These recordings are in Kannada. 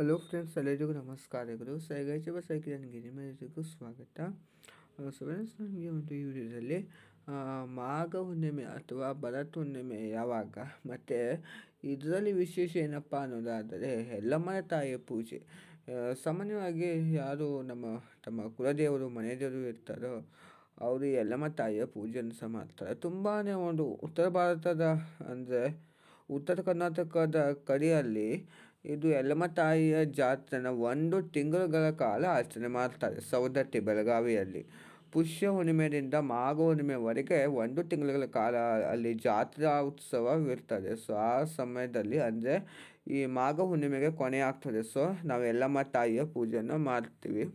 ಹಲೋ ಫ್ರೆಂಡ್ಸ್, ಎಲ್ಲರಿಗೂ ನಮಸ್ಕಾರಗಳು ಸೈಗಾಯ್ಚ ಸೈಕಲ್ ನನಗೆ ನಿಮ್ಮೆಲ್ಲರಿಗೂ ಸ್ವಾಗತ. ಸೊ ಫ್ರೆಂಡ್ಸ್ ನನಗೆ ಒಂದು ಈ ವಿಡಿಯೋದಲ್ಲಿ ಮಾಘ ಹುಣ್ಣಿಮೆ ಅಥವಾ ಭರತ್ ಹುಣ್ಣಿಮೆ ಯಾವಾಗ? ಮತ್ತು ಇದರಲ್ಲಿ ವಿಶೇಷ ಏನಪ್ಪ ಅನ್ನೋದಾದರೆ, ಎಲ್ಲಮ್ಮನ ತಾಯಿಯ ಪೂಜೆ. ಸಾಮಾನ್ಯವಾಗಿ ಯಾರು ನಮ್ಮ, ತಮ್ಮ ಕುಲದೇವರು, ಮನೆದೇವರು ಇರ್ತಾರೋ, ಅವರು ಎಲ್ಲಮ್ಮ ತಾಯಿಯ ಪೂಜೆಯನ್ನು ಸಹ ಮಾಡ್ತಾರೆ. ತುಂಬಾ ಒಂದು ಉತ್ತರ ಭಾರತದ, ಅಂದರೆ ಉತ್ತರ ಕರ್ನಾಟಕದ ಕಡೆಯಲ್ಲಿ ಇದು ಯಲ್ಲಮ್ಮ ತಾಯಿಯ ಜಾತ್ರೆನ ಒಂದು ತಿಂಗಳುಗಳ ಕಾಲ ಆಚರಣೆ ಮಾಡ್ತಾರೆ. ಸೌದತ್ತಿ ಬೆಳಗಾವಿಯಲ್ಲಿ. ಪುಷ್ಯ ಹುಣ್ಣಿಮೆಯಿಂದ ಮಾಘ ಹುಣ್ಣಿಮೆವರೆಗೆ ಒಂದು ತಿಂಗಳುಗಳ ಕಾಲ ಅಲ್ಲಿ ಜಾತ್ರಾ ಉತ್ಸವವಿರ್ತದೆ. ಸೊ, ಆ ಸಮಯದಲ್ಲಿ ಅಂದರೆ ಈ ಮಾಘ ಹುಣ್ಣಿಮೆಗೆ ಕೊನೆ ಆಗ್ತದೆ. ಸೊ, ನಾವು ಯಲ್ಲಮ್ಮ ತಾಯಿಯ ಪೂಜೆಯನ್ನು ಮಾಡ್ತೀವಿ.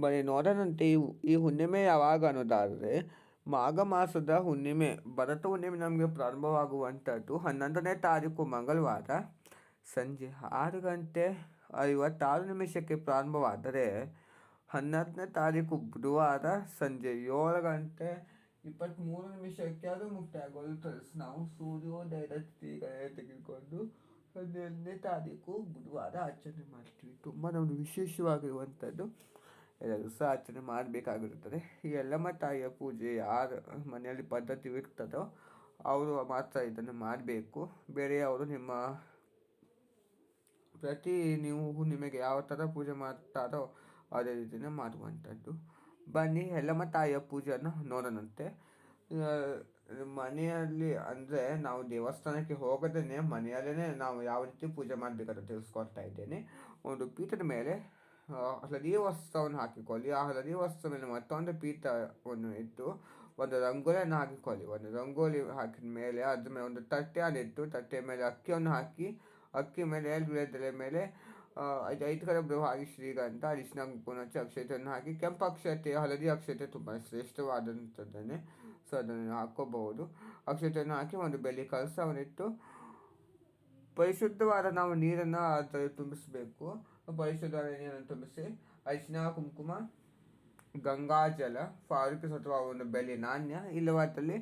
ಬರೀ ನೋಡೋಣಂತೆ ಈ ಈ ಹುಣ್ಣಿಮೆ ಯಾವಾಗ ಅನ್ನೋದಾದರೆ, ಮಾಘ ಮಾಸದ ಹುಣ್ಣಿಮೆ, ಭರತ ಹುಣ್ಣಿಮೆ ನಮಗೆ ಪ್ರಾರಂಭವಾಗುವಂಥದ್ದು ಹನ್ನೊಂದನೇ ತಾರೀಕು ಮಂಗಳವಾರ. ಸಂಜೆ ಆರು ಗಂಟೆ ಐವತ್ತಾರು ನಿಮಿಷಕ್ಕೆ ಪ್ರಾರಂಭವಾದರೆ ಹನ್ನೊಂದನೇ ತಾರೀಕು ಬುಧವಾರ ಸಂಜೆ ಏಳು ಗಂಟೆ ಇಪ್ಪತ್ತ್ಮೂರು ನಿಮಿಷಕ್ಕೆ ಅದು ಮುಕ್ತಾಯಗೊಳ್ಳುತ್ತದೆ. ನಾವು ಸೂರ್ಯೋದಯದ ತಿಥಿಗಳೇ ತೆಗೆದುಕೊಂಡು ಹನ್ನೆರಡನೇ ತಾರೀಕು ಬುಧವಾರ ಆಚರಣೆ ಮಾಡ್ತೀವಿ. ತುಂಬ ನಮ್ಮದು ವಿಶೇಷವಾಗಿರುವಂಥದ್ದು ಎಲ್ಲರೂ ಸಹ ಆಚರಣೆ ಮಾಡಬೇಕಾಗಿರುತ್ತದೆ. ಈ ಎಲ್ಲಮ್ಮ ತಾಯಿಯ ಪೂಜೆ ಯಾರು ಮನೆಯಲ್ಲಿ ಪದ್ಧತಿ ಇರ್ತದೋ ಅವರು ಮಾತ್ರ ಇದನ್ನು ಮಾಡಬೇಕು. ಬೇರೆಯವರು ನಿಮ್ಮ ಪ್ರತಿ ನೀವು ನಿಮಗೆ ಯಾವ ಥರ ಪೂಜೆ ಮಾಡ್ತಾರೋ ಅದೇ ರೀತಿಯೇ ಮಾಡುವಂಥದ್ದು. ಬನ್ನಿ ಎಲ್ಲಮ್ಮ ತಾಯಿಯ ಪೂಜೆಯನ್ನು ನೋಡೋಣಂತೆ. ಮನೆಯಲ್ಲಿ ಅಂದರೆ ನಾವು ದೇವಸ್ಥಾನಕ್ಕೆ ಹೋಗದೇ ಮನೆಯಲ್ಲೇ ನಾವು ಯಾವ ರೀತಿ ಪೂಜೆ ಮಾಡಬೇಕಂತ ತಿಳಿಸ್ಕೊಡ್ತಾ ಇದ್ದೇನೆ. ಒಂದು ಪೀಠದ ಮೇಲೆ ಹಳದಿ ವಸ್ತ್ರವನ್ನು ಹಾಕಿಕೊಳ್ಳಿ. ಆ ಹಳದಿ ವಸ್ತ್ರ ಮೇಲೆ ಮತ್ತೊಂದು ಪೀಠವನ್ನು ಇಟ್ಟು ಒಂದು ರಂಗೋಲಿಯನ್ನು ಹಾಕಿಕೊಳ್ಳಿ. ಒಂದು ರಂಗೋಲಿ ಹಾಕಿದ ಮೇಲೆ, ಅದ್ರ ಮೇಲೆ ಒಂದು ತಟ್ಟೆಯನ್ನು ಇಟ್ಟು ತಟ್ಟೆಯ ಮೇಲೆ ಅಕ್ಕಿಯನ್ನು ಹಾಕಿ ಅಕ್ಕಿ ಮೇಲೆ ಎಲ್ಲಿ ವಿಳೆದೆಲೆ ಮೇಲೆ ಐದು ಐದು ಕಡೆ ಹಾಕಿ ಶ್ರೀಗಂಧ ಅರಿಶಿನ ಹಚ್ಚಿ ಅಕ್ಷತೆಯನ್ನು ಹಾಕಿ ಕೆಂಪು ಅಕ್ಷತೆ, ಹಳದಿ ಅಕ್ಷತೆ ತುಂಬ ಶ್ರೇಷ್ಠವಾದಂಥದ್ದನ್ನೇ ಸೊ ಅದನ್ನು ಹಾಕ್ಕೋಬಹುದು ಅಕ್ಷತೆಯನ್ನು ಹಾಕಿ ಒಂದು ಬೆಳ್ಳಿ ಕಲಸವನ್ನಿಟ್ಟು ಪರಿಶುದ್ಧವಾದ ನಾವು ನೀರನ್ನು ಅದರಲ್ಲಿ ತುಂಬಿಸಬೇಕು. ಪರಿಶುದ್ಧವಾದ ನೀರನ್ನು ತುಂಬಿಸಿ ಅರಿಶಿನ, ಕುಂಕುಮ ಗಂಗಾಜಲ ಫಾರಿಕ್ ಅಥವಾ ಒಂದು ಬೆಳ್ಳಿ ನಾಣ್ಯ ಇಲ್ಲವಾದಲ್ಲಿ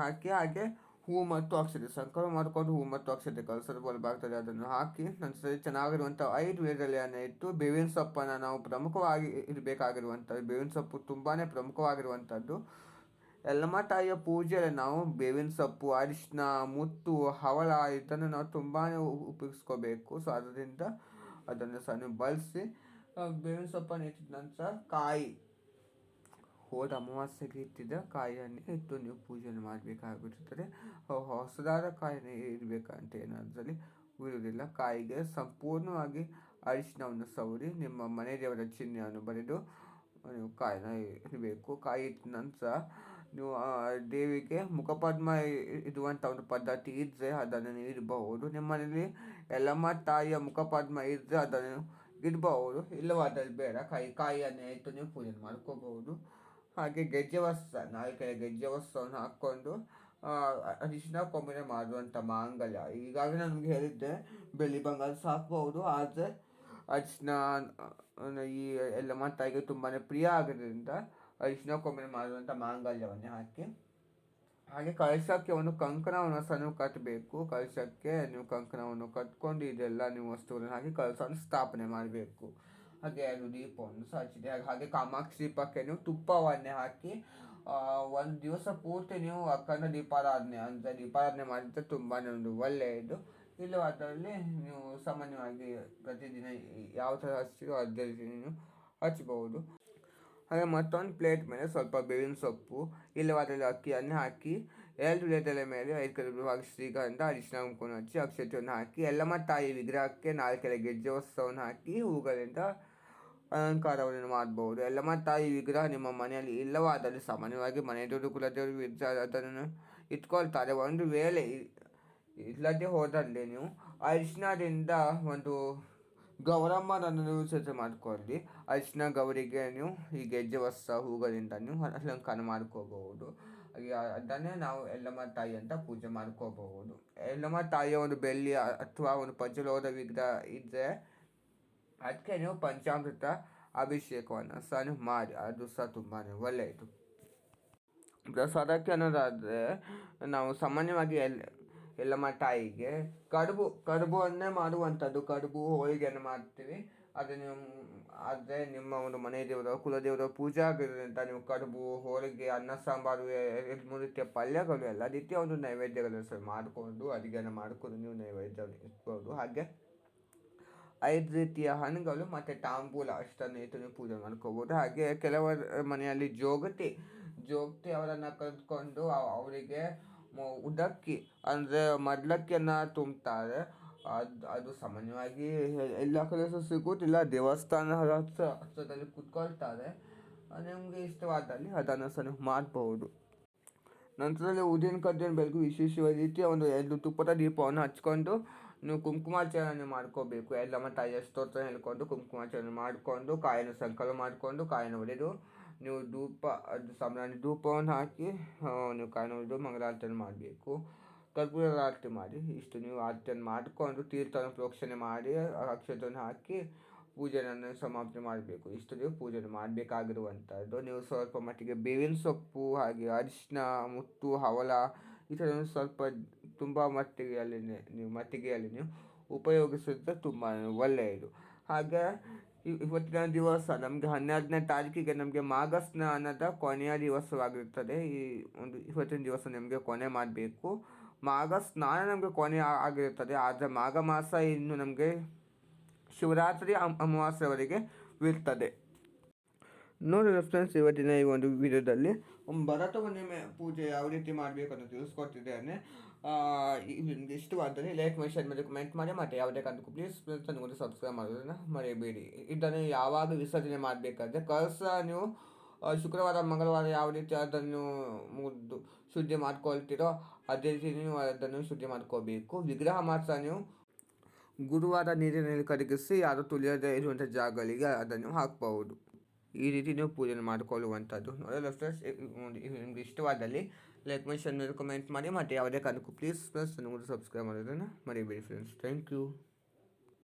ಹಾಕಿ ಹಾಗೆ ಹೂ ಮತ್ತು ಅಕ್ಷತೆ ಸಂಕಲ್ಪ ಮಾಡಿಕೊಂಡು ಹೂ ಮತ್ತು ಅಕ್ಷತೆ ಕಲಸದ ಬರ್ತದೆ ಅದನ್ನು ಹಾಕಿ ನಂತರ ಚೆನ್ನಾಗಿರುವಂಥ ಐದು ವೇದಲೆಯನ್ನು ಇಟ್ಟು ಬೇವಿನ ಸೊಪ್ಪನ್ನು ನಾವು ಪ್ರಮುಖವಾಗಿ ಇರಬೇಕಾಗಿರುವಂಥದ್ದು, ಬೇವಿನ ಸೊಪ್ಪು ತುಂಬಾ ಪ್ರಮುಖವಾಗಿರುವಂಥದ್ದು. ಎಲ್ಲಮ್ಮ ತಾಯಿಯ ಪೂಜೆಯಲ್ಲಿ ನಾವು ಬೇವಿನ ಸೊಪ್ಪು ಅರಿಶಿನ ಮುತ್ತು, ಹವಳ ಇದನ್ನು ನಾವು ತುಂಬಾ ಉಪಯೋಗಿಸ್ಕೋಬೇಕು. ಸೊ, ಅದರಿಂದ ಅದನ್ನು ಸಹ ಬಳಸಿ ಬೇವಿನ ಸೊಪ್ಪನ್ನು ಇಟ್ಟಿದ ನಂತರ ಕಾಯಿ. ಹೋದ ಅಮಾವಾಸ್ಯೆಗೆ ಇಟ್ಟಿದ್ದ ಕಾಯಿಯನ್ನು ಇಟ್ಟು ನೀವು ಪೂಜೆಯನ್ನು ಮಾಡಬೇಕಾಗಿರುತ್ತದೆ. ಹೊಸದಾದ ಕಾಯಿನ ಇರಬೇಕಂತ ಏನಾದರಲ್ಲಿ ಇರುವುದಿಲ್ಲ. ಕಾಯಿಗೆ ಸಂಪೂರ್ಣವಾಗಿ ಅರಿಶಿನವನ್ನು ಸವರಿ ನಿಮ್ಮ ಮನೆ ದೇವರ ಚಿಹ್ನೆಯನ್ನು ಬರೆದು ನೀವು ಕಾಯಿನ ಇರಬೇಕು ಕಾಯಿ ಇಟ್ಟ ನಂತರ ನೀವು ದೇವಿಗೆ ಮುಖಪದ್ಮ ಇರುವಂಥ ಒಂದು ಪದ್ಧತಿ ಇದ್ದರೆ ಅದನ್ನು ನೀವು ಇಡಬಹುದು. ನಿಮ್ಮ ಮನೆಯಲ್ಲಿ ಎಲ್ಲಮ್ಮ ತಾಯಿಯ ಮುಖಪದ್ಮ ಇದ್ದರೆ ಅದನ್ನು ಇಡಬಹುದು. ಇಲ್ಲವಾದಲ್ಲಿ ಬೇಡ. ಕಾಯಿ, ಕಾಯಿಯನ್ನು ಇಟ್ಟು ನೀವು ಪೂಜೆ ಮಾಡ್ಕೋಬಹುದು. ಹಾಗೆ ಗೆಜ್ಜೆ ವಸ್ತ್ರ ನಾಲ್ಕೈದು ಗೆಜ್ಜೆ ವಸ್ತ್ರವನ್ನು ಹಾಕ್ಕೊಂಡು ಅರಿಶಿನ, ಕೊಂಬಿನ ಮಾಡುವಂಥ ಮಾಂಗಲ್ಯ. ಈಗಾಗಲೇ ನಮಗೆ ಹೇಳಿದ್ದೆ, ಬೆಳ್ಳಿ ಬಂಗಾರ ಸಾಕ್ಬೋದು ಆದರೆ ಅರಿಶಿನ ಈ ಎಲ್ಲ ತಾಯಿಗೆ ತುಂಬಾ ಪ್ರಿಯ ಆಗೋದ್ರಿಂದ ಅರಿಶಿನ, ಕೊಂಬಿನ ಮಾಡುವಂಥ ಮಾಂಗಲ್ಯವನ್ನೇ ಹಾಕಿ, ಹಾಗೆ ಕಳಶಕ್ಕೆ ಒಂದು ಕಂಕಣವನ್ನು ಸಹ ನೀವು ಕಟ್ಟಬೇಕು ಕಳಶಕ್ಕೆ ನೀವು ಕಂಕಣವನ್ನು ಕಟ್ಕೊಂಡು ಇದೆಲ್ಲ ನೀವು ವಸ್ತುಗಳನ್ನು ಹಾಕಿ ಕಳಶವನ್ನು ಸ್ಥಾಪನೆ ಮಾಡಬೇಕು. ಹಾಗೆ ಅದು ದೀಪವನ್ನು ಸಹ ಹಚ್ಚಿದೆ ಹಾಗೆ ಕಾಮಾಕ್ಷಿ ದೀಪಕ್ಕೆ ನೀವು ತುಪ್ಪವನ್ನೇ ಹಾಕಿ ಒಂದು ದಿವಸ ಪೂರ್ತಿ ನೀವು ಅಕ್ಕನ ದೀಪಾರಾಧನೆ ಅಂದರೆ ದೀಪಾರಾಧನೆ ಮಾಡಿದ್ರೆ ತುಂಬಾ ಒಂದು ಒಳ್ಳೆಯದು. ಇಲ್ಲವಾದಲ್ಲಿ ನೀವು ಸಾಮಾನ್ಯವಾಗಿ ಪ್ರತಿದಿನ ಯಾವ ಥರ ಹಚ್ತೀರೋ ಅದೇ ನೀವು ಹಚ್ಚಬಹುದು ಹಾಗೆ ಮತ್ತೊಂದು ಪ್ಲೇಟ್ ಮೇಲೆ ಸ್ವಲ್ಪ ಬೇವಿನ ಸೊಪ್ಪು ಇಲ್ಲವಾದಲ್ಲಿ ಅಕ್ಕಿಯನ್ನು ಹಾಕಿ, ಎರಡು ಎಲೆದೆಲೆ ಮೇಲೆ ಐದು ಕಲಭಾಗಿ ಶ್ರೀಗಂಧ, ಅರಿಶಿನ, ಕುಂಕುಮ ಹಚ್ಚಿ ಅಕ್ಷತೆಯನ್ನು ಹಾಕಿ, ಎಲ್ಲಮ್ಮ ತಾಯಿ ವಿಗ್ರಹಕ್ಕೆ ನಾಲ್ಕೆಲೆ ಗೆಜ್ಜೆ ಉತ್ಸವವನ್ನು ಹಾಕಿ, ಹೂಗಳಿಂದ ಅಲಂಕಾರವನ್ನು ಮಾಡಬಹುದು. ಎಲ್ಲಮ್ಮ ತಾಯಿ ವಿಗ್ರಹ ನಿಮ್ಮ ಮನೆಯಲ್ಲಿ ಇಲ್ಲವಾದರೆ ಸಾಮಾನ್ಯವಾಗಿ ಮನೆ ದೇವರು ಕುಲದೇವರು ವಿಗ್ರಹ ಅದನ್ನು ಇಟ್ಕೊಳ್ತಾರೆ. ಒಂದು ವೇಳೆ ಇಲ್ಲದೆ ಹೋದಲ್ಲಿ ನೀವು ಅರಿಶಿನದಿಂದ ಒಂದು ಗೌರಮ್ಮನನ್ನು ಸಜ್ಜೆ ಮಾಡ್ಕೊಳ್ಳಿ. ಅರಿಶಿನ ಗೌರಿಗೆ ನೀವು ಈ ಗೆಜ್ಜೆ, ವಸ್ತ್ರ, ಹೂಗಳಿಂದ ನೀವು ಅಲಂಕಾರ ಮಾಡ್ಕೋಬಹುದು. ಅದನ್ನೇ ನಾವು ಎಲ್ಲಮ್ಮ ತಾಯಿ ಅಂತ ಪೂಜೆ ಮಾಡ್ಕೋಬಹುದು. ಎಲ್ಲಮ್ಮ ತಾಯಿಯ ಒಂದು ಬೆಳ್ಳಿ ಅಥವಾ ಒಂದು ಪಂಚಲೋಹದ ವಿಗ್ರಹ ಇದ್ದರೆ ಅದಕ್ಕೆ ನೀವು ಪಂಚಾಮೃತ ಅಭಿಷೇಕವನ್ನು ಸಹ ಮಾಡಿ ಅದು ಸಹ ತುಂಬಾ ಒಳ್ಳೆಯದು ಪ್ರಸಾದಕ್ಕೆ ಅನ್ನೋದಾದರೆ ನಾವು ಸಾಮಾನ್ಯವಾಗಿ ಎಲ್ಲ ಎಲ್ಲಮ್ಮ ತಾಯಿಗೆ ಕಡುಬು ಕಡುಬನ್ನೇ ಮಾಡುವಂಥದ್ದು ಕಡುಬು ಹೋಳಿಗೆಯನ್ನು ಮಾಡ್ತೀವಿ ಅದು ನಿಮ್ಮ ಆದರೆ ನಿಮ್ಮ ಒಂದು ಮನೆ ದೇವರ ಕುಲದೇವರ ಪೂಜೆ ಆಗಿರೋದ್ರಿಂದ ನೀವು ಕಡುಬು ಹೋಳಿಗೆ ಅನ್ನ ಸಾಂಬಾರು ಎರಡು ಮೂರು ರೀತಿಯ ಪಲ್ಯಗಳು ಎಲ್ಲ ರೀತಿಯ ಒಂದು ನೈವೇದ್ಯಗಳನ್ನು ಮಾಡಿಕೊಂಡು ಅಡುಗೆಯನ್ನು ಮಾಡಿಕೊಂಡು ನೀವು ನೈವೇದ್ಯ ಇಟ್ಬೋದು ಹಾಗೆ ಐದು ರೀತಿಯ ಹಣ್ಣುಗಳು ಮತ್ತು ತಾಂಬೂಲ ಅಷ್ಟನ್ನು ಇಟ್ಟು ಪೂಜೆ ಮಾಡ್ಕೋಬೋದು. ಹಾಗೆ ಕೆಲವರ ಮನೆಯಲ್ಲಿ ಜೋಗತಿ ಜೋಗತಿ ಅವರನ್ನು ಕರೆದುಕೊಂಡು ಅವರಿಗೆ ಉದಕ್ಕಿ ಅಂದರೆ ಮಡ್ಲಕ್ಕಿಯನ್ನು ತುಂಬ್ತಾರೆ. ಅದು ಅದು ಸಾಮಾನ್ಯವಾಗಿ ಎಲ್ಲ ಕಡೆ ಸಹ ಸಿಗುವುದಿಲ್ಲ. ದೇವಸ್ಥಾನ ಹತ್ರ ಹತ್ರದಲ್ಲಿ ಕುತ್ಕೊಳ್ತಾರೆ. ನಿಮಗೆ ಇಷ್ಟವಾದಲ್ಲಿ ಅದನ್ನು ಸಹ ಮಾಡಬಹುದು ನಂತರದಲ್ಲಿ ಉದಿನ ಕದ್ದಿನ ಬೆಳಗ್ಗೆ ವಿಶೇಷವಾದ ರೀತಿಯ ಒಂದು ಎರಡು ತುಪ್ಪದ ದೀಪವನ್ನು ಹಚ್ಕೊಂಡು ನೀವು ಕುಂಕುಮಾಚರಣೆ ಮಾಡ್ಕೋಬೇಕು. ಮತ್ತು ತಾಯಿಯ ಸ್ತೋತ್ರ ಹೇಳ್ಕೊಂಡು ಕುಂಕುಮಾಚರಣೆ ಮಾಡಿಕೊಂಡು ಕಾಯನ್ನು ಸಂಕಲ್ಪ ಮಾಡಿಕೊಂಡು ಕಾಯನ್ನು ಹೊಡೆದು ನೀವು ಧೂಪ, ಅದು ಸಾಮ್ರಾಣಿ ಧೂಪವನ್ನು ಹಾಕಿ ನೀವು ಕಾಯನ್ನು ಹೊಡೆದು ಮಂಗಳಾರತಿಯನ್ನು ಮಾಡಬೇಕು. ಕರ್ಪೂರ ಆರತಿ ಮಾಡಿ, ಇಷ್ಟು ನೀವು ಆರತಿಯನ್ನು ಮಾಡಿಕೊಂಡು ತೀರ್ಥವನ್ನು ಪ್ರೋಕ್ಷಣೆ ಮಾಡಿ ಅಕ್ಷತೆಯನ್ನು ಹಾಕಿ ಪೂಜೆಯನ್ನು ಸಮಾಪ್ತಿ ಮಾಡಬೇಕು. ಇಷ್ಟು ನೀವು ಪೂಜೆ ಮಾಡಬೇಕಾಗಿರುವಂಥದ್ದು ನೀವು ಸ್ವಲ್ಪ ಮಟ್ಟಿಗೆ ಬೇವಿನ ಸೊಪ್ಪು ಹಾಗೆ ಅರಿಶಿನ ಮುತ್ತು, ಹವಳ ಈ ಥರ ಸ್ವಲ್ಪ ತುಂಬ ಮಟ್ಟಿಗೆ ಅಲ್ಲಿ ನೀವು ಮಟ್ಟಿಗೆಯಲ್ಲಿ ನೀವು ಉಪಯೋಗಿಸಿದ್ರೆ ತುಂಬ ಒಳ್ಳೆಯದು. ಹಾಗೆ ಇವತ್ತಿನ ದಿವಸ ನಮಗೆ ಹನ್ನೆರಡನೇ ತಾರೀಕಿಗೆ ನಮಗೆ ಮಾಘ ಸ್ನಾನದ ಕೊನೆಯ ದಿವಸವಾಗಿರುತ್ತದೆ. ಈ ಒಂದು ಇವತ್ತಿನ ದಿವಸ ನಿಮಗೆ ಕೊನೆ ಮಾಡಬೇಕು. ಮಾಘ ಸ್ನಾನ ನಮಗೆ ಕೊನೆ ಆಗಿರುತ್ತದೆ. ಆದರೆ ಮಾಘ ಮಾಸ ಇನ್ನು ನಮಗೆ ಶಿವರಾತ್ರಿ ಅಮಾವಾಸ್ಯವರೆಗೆ ಇರ್ತದೆ. ನೋಡಿ ಫ್ರೆಂಡ್ಸ್ ಇವತ್ತಿನ ಈ ಒಂದು ವಿಡಿಯೋದಲ್ಲಿ ಭರತ ಹುಣ್ಣಿಮೆ ಪೂಜೆ ಯಾವ ರೀತಿ ಮಾಡಬೇಕು ಅಂತ ತಿಳಿಸ್ಕೊಟ್ಟಿದ್ದೇನೆ. ಇಷ್ಟವಾದರೆ ಲೈಕ್ ಮಾಡಿ ಶೇರ್ ಮಾಡಿ ಕಮೆಂಟ್ ಮಾಡಿ, ಮತ್ತೆ ಯಾವುದೇ ಕಾರಣಕ್ಕೂ ಪ್ಲೀಸ್ ನನಗೊಂದು ಸಬ್ಸ್ಕ್ರೈಬ್ ಮಾಡೋದನ್ನು ಮರೆಯಬೇಡಿ ಇದನ್ನು ಯಾವಾಗ ವಿಸರ್ಜನೆ ಮಾಡಬೇಕಾದ್ರೆ ಕಳಸ ನೀವು ಶುಕ್ರವಾರ, ಮಂಗಳವಾರ ಯಾವ ರೀತಿ ಅದನ್ನು ಮುದ್ದು ಶುದ್ಧಿ ಮಾಡ್ಕೊಳ್ತೀರೋ ಅದೇ ರೀತಿ ನೀವು ಅದನ್ನು ಶುದ್ಧಿ ಮಾಡ್ಕೋಬೇಕು. ವಿಗ್ರಹ ಮಾತ್ರ ನೀವು ಗುರುವಾರ ನೀರಿನಲ್ಲಿ ಕರಗಿಸಿ, ಯಾರು ತುಳಿಯದೇ ಇರುವಂಥ ಜಾಗಗಳಿಗೆ ಅದನ್ನು ಹಾಕಬಹುದು. ಈ ರೀತಿ ನೀವು ಪೂಜೆ ಮಾಡಿಕೊಳ್ಳುವಂಥದ್ದು. ನೋಡಲು ಫ್ರೆಂಡ್ಸ್ ನಿಮ್ಗೆ ಇಷ್ಟವಾದಲ್ಲಿ ಲೈಕ್ ಮಾಡಿ ಶೇರ್ ಕಮೆಂಟ್ ಮಾಡಿ ಮತ್ತು ಯಾವುದೇ ಕಾರಣಕ್ಕೂ ಪ್ಲೀಸ್ ಪ್ಲಸ್ ನನಗೂ ಸಬ್ಸ್ಕ್ರೈಬ್ ಮಾಡೋದನ್ನು ಮರಿಬೇಡಿ ಫ್ರೆಂಡ್ಸ್ ಥ್ಯಾಂಕ್ ಯು